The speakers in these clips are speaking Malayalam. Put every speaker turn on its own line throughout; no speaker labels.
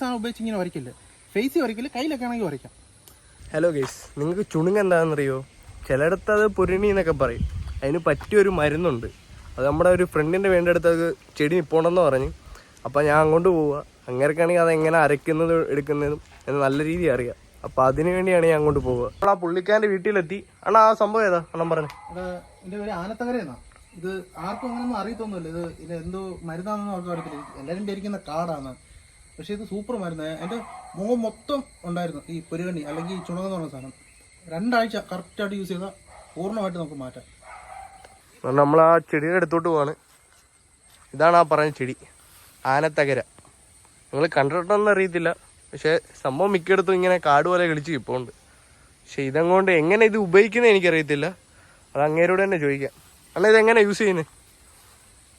സാധനം ഉപയോഗിച്ച് ഇങ്ങനെ വരയ്ക്കില്ല? ഫേസ് വരയ്ക്കില്ല? കയ്യിലൊക്കെ ആണെങ്കിൽ വരയ്ക്കാം.
ഹലോ ഗേസ് നിങ്ങൾക്ക് ചുണുങ്ങ് എന്താണെന്നറിയോ? ചിലയിടത്ത് അത് പുരണി എന്നൊക്കെ പറയും. അതിന് പറ്റിയൊരു മരുന്നുണ്ട്. അത് നമ്മുടെ ഒരു ഫ്രണ്ടിന്റെ വേണ്ട അടുത്ത് അത് ചെടി നിപ്പോണെന്ന് പറഞ്ഞ്. അപ്പോൾ ഞാൻ അങ്ങോട്ട് പോവുക അങ്ങനെയൊക്കെയാണെങ്കിൽ അത് എങ്ങനെ അരയ്ക്കുന്നതും എടുക്കുന്നതും എന്ന് നല്ല രീതി അറിയാം. അപ്പോൾ അതിന് വേണ്ടിയാണ് ഞാൻ അങ്ങോട്ട് പോവുക. അപ്പോൾ ആ പുള്ളിക്കാരന്റെ വീട്ടിലെത്തി. അണ്ണാ ആ സംഭവം ഏതാ? അണ്ണം പറഞ്ഞു.
ഇതിന്റെ പേര് ആനത്തകരയെന്നാ. ഇത് ആർക്കും അങ്ങനെയൊന്നും അറിയത്തൊന്നുമില്ല. ഇത് ഇത് എന്തോ മരുന്നാണെന്ന് അവർക്ക് അറിയത്തില്ല. എല്ലാവരും പേരിക്കുന്ന കാടാണ്. പക്ഷെ ഇത് സൂപ്പർ മരുന്ന് എന്റെ മുഖം മൊത്തം ഉണ്ടായിരുന്നു. ഈ പുരുകണ്ണി അല്ലെങ്കിൽ ഈ ചുണകെന്ന് പറഞ്ഞ സാധനം. രണ്ടാഴ്ച കറക്റ്റായിട്ട് യൂസ് ചെയ്താൽ പൂർണമായിട്ട് നമുക്ക് മാറ്റാം.
നമ്മൾ ആ ചെടിയുടെ അടുത്തോട്ട് പോവാണ്. ഇതാണ് ആ പറഞ്ഞ ചെടി. ആനത്തകര. നിങ്ങൾ കണ്ടിട്ടൊന്നും അറിയത്തില്ല. പക്ഷേ സംഭവം മിക്കയിടത്തും ഇങ്ങനെ കാട് പോലെ കളിച്ച് പക്ഷേ പക്ഷെ ഇതങ്ങോണ്ട് എങ്ങനെ ഇത് ഉപയോഗിക്കുന്നത് എനിക്കറിയത്തില്ല. അത് അങ്ങേരോട് തന്നെ ചോദിക്കാം. അല്ല ഇത് എങ്ങനെ യൂസ് ചെയ്യുന്നത്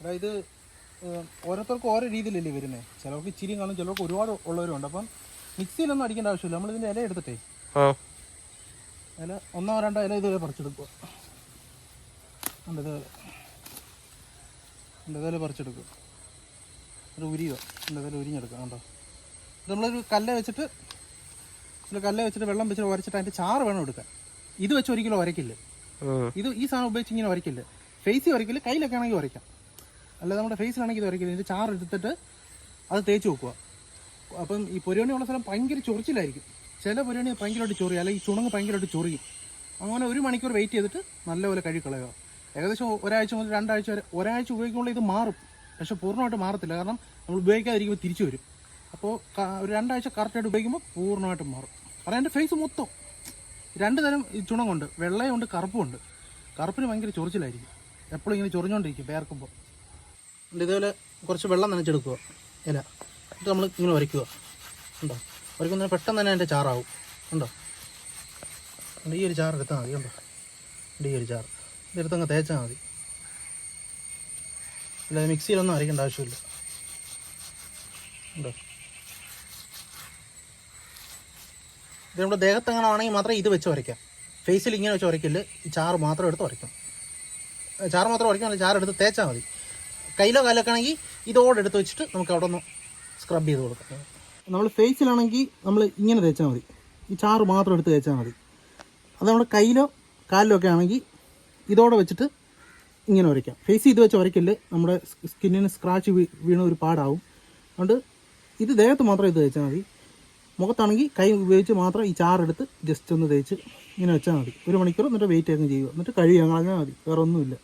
അതായത് ഏഹ്, ഓരോരുത്തർക്കും ഓരോ രീതിയിലല്ലേ വരുന്നത് ചിലർക്ക് ഇച്ചിരി കാണും ചിലർക്ക് ഒരുപാട് ഉള്ളവരുണ്ട്. അപ്പം മിക്സിയിലൊന്നും അടിക്കേണ്ട ആവശ്യമില്ല. നമ്മൾ നമ്മളിതിന്റെ ഇല എടുത്തിട്ടേ. ഇല ഒന്നോ രണ്ടോ ഇല ഇതുവരെ പറിച്ചെടുക്കുക. ഇല ഇതുപോലെ ഉണ്ട് ഇതുപോലെ പറിച്ചെടുക്കുക. ഒരു ഉരിയോ? ഇതുപോലെ ഉരിഞ്ഞെടുക്കുക. കണ്ടോ? ഇത് നമ്മളൊരു കല്ല് വെച്ചിട്ട് ഒരു കല്ല് വെച്ചിട്ട് വെള്ളം വെച്ചിട്ട് ഉരച്ചിട്ട് അതിന്റെ ചാറ് വേണം എടുക്കാൻ. ഇത് വെച്ച് ഒരിക്കലും ഉരയ്ക്കില്ല
ഉം.
ഇത് ഈ സാധനം ഉപയോഗിച്ച് ഇങ്ങനെ വരയ്ക്കില്ല. ഫേസി വരയ്ക്കില്ല കയ്യിലൊക്കെ ആണെങ്കിൽ വരയ്ക്കാം. അല്ലാതെ നമ്മുടെ ഫേസിലാണെങ്കിൽ ഇത് വരയ്ക്കില്ല. ഇതിന്റെ ചാറ് എടുത്തിട്ട് അത് തേച്ച് വെക്കുക. അപ്പം ഈ പൊരുവണി ഉള്ള സ്ഥലം ഭയങ്കര ചൊറിച്ചിലായിരിക്കും. ചില പൊരുവണി ഭയങ്കരമായിട്ട് ചൊറിയും അല്ലെങ്കിൽ ഈ ചുണങ്ങ് ഭയങ്കരമായിട്ട് ചൊറിയും. അങ്ങനെ ഒരു മണിക്കൂർ വെയിറ്റ് ചെയ്തിട്ട് നല്ലപോലെ കഴുകി കളയുക ഏകദേശം ഒരാഴ്ച മുതൽ രണ്ടാഴ്ച വരെ ഒരാഴ്ച ഉപയോഗിക്കുമ്പോൾ ഇത് മാറും. പക്ഷെ പൂർണമായിട്ട് മാറത്തില്ല. കാരണം നമ്മൾ ഉപയോഗിക്കാതിരിക്കുമ്പോൾ തിരിച്ചു വരും. അപ്പോൾ ഒരു രണ്ടാഴ്ച കറക്റ്റായിട്ട് ഉപയോഗിക്കുമ്പോൾ പൂർണമായിട്ടും മാറും. കാരണം എന്റെ ഫേസ് മൊത്തം രണ്ട് തരം ഈ ചുണങ്ങുണ്ട്. വെള്ളയുണ്ട് കറുപ്പുമുണ്ട് കറുപ്പിന് ഭയങ്കര ചൊറിച്ചിലായിരിക്കും. എപ്പോഴും ഇങ്ങനെ ചൊറിഞ്ഞുകൊണ്ടിരിക്കും വേർക്കുമ്പോൾ. ഇതേപോലെ കുറച്ച് വെള്ളം നനച്ചെടുക്കുക ഇല. എന്നിട്ട് നമ്മൾ ഇങ്ങനെ വരയ്ക്കുക. ഉണ്ടോ വരയ്ക്കുന്നതിന് പെട്ടെന്ന് തന്നെ അതിന്റെ ചാറാവും. ഉണ്ടോ ഈ ഒരു ചാറ് എടുത്താൽ മതി. ഉണ്ടോ ഈ ഒരു ചാറ്. ഇതെടുത്തങ്ങ് തേച്ചാൽ മതി. അല്ലാതെ മിക്സിയിലൊന്നും അരയ്ക്കേണ്ട ആവശ്യമില്ല. ഉണ്ടോ ഇത് നമ്മുടെ ദേഹത്തങ്ങനെ ആണെങ്കിൽ മാത്രമേ ഇത് വെച്ച് വരയ്ക്കാം. ഫേസിൽ ഇങ്ങനെ വെച്ച് വരയ്ക്കില്ല ഈ ചാറ് മാത്രം എടുത്ത് വരയ്ക്കാം. ചാറ് മാത്രം വരയ്ക്കാം ചാറ് എടുത്ത് തേച്ചാൽ മതി. കയ്യിലോ കാലൊക്കെ ആണെങ്കിൽ ഇതോടെ എടുത്ത് വെച്ചിട്ട് നമുക്ക് അവിടെ ഒന്ന് സ്ക്രബ് ചെയ്ത് കൊടുക്കാം. നമ്മൾ ഫേസിലാണെങ്കിൽ നമ്മൾ ഇങ്ങനെ തേച്ചാൽ മതി. ഈ ചാറ് മാത്രം എടുത്ത് തേച്ചാൽ മതി. അത് നമ്മുടെ കയ്യിലോ കാലിലോ ഒക്കെ ആണെങ്കിൽ ഇതോടെ വെച്ചിട്ട് ഇങ്ങനെ ഉരയ്ക്കാം ഫേസ് ഇത് വെച്ച് ഉരയ്ക്കൽ നമ്മുടെ സ്കിന്നിന് സ്ക്രാച്ച് വീണ ഒരു പാടാവും. അതുകൊണ്ട് ഇത് ദേഹത്ത് മാത്രം ഇത് തേച്ചാൽ മതി. മുഖത്താണെങ്കിൽ കൈ ഉപയോഗിച്ച് മാത്രം ഈ ചാറെടുത്ത് ജസ്റ്റ് ഒന്ന് തേച്ച് ഇങ്ങനെ വെച്ചാൽ മതി. ഒരു മണിക്കൂർ എന്നിട്ട് വെയിറ്റ് അങ്ങ് ചെയ്യുക. എന്നിട്ട് കഴുകി അങ്ങനെ മതി. വേറെ ഒന്നുമില്ല.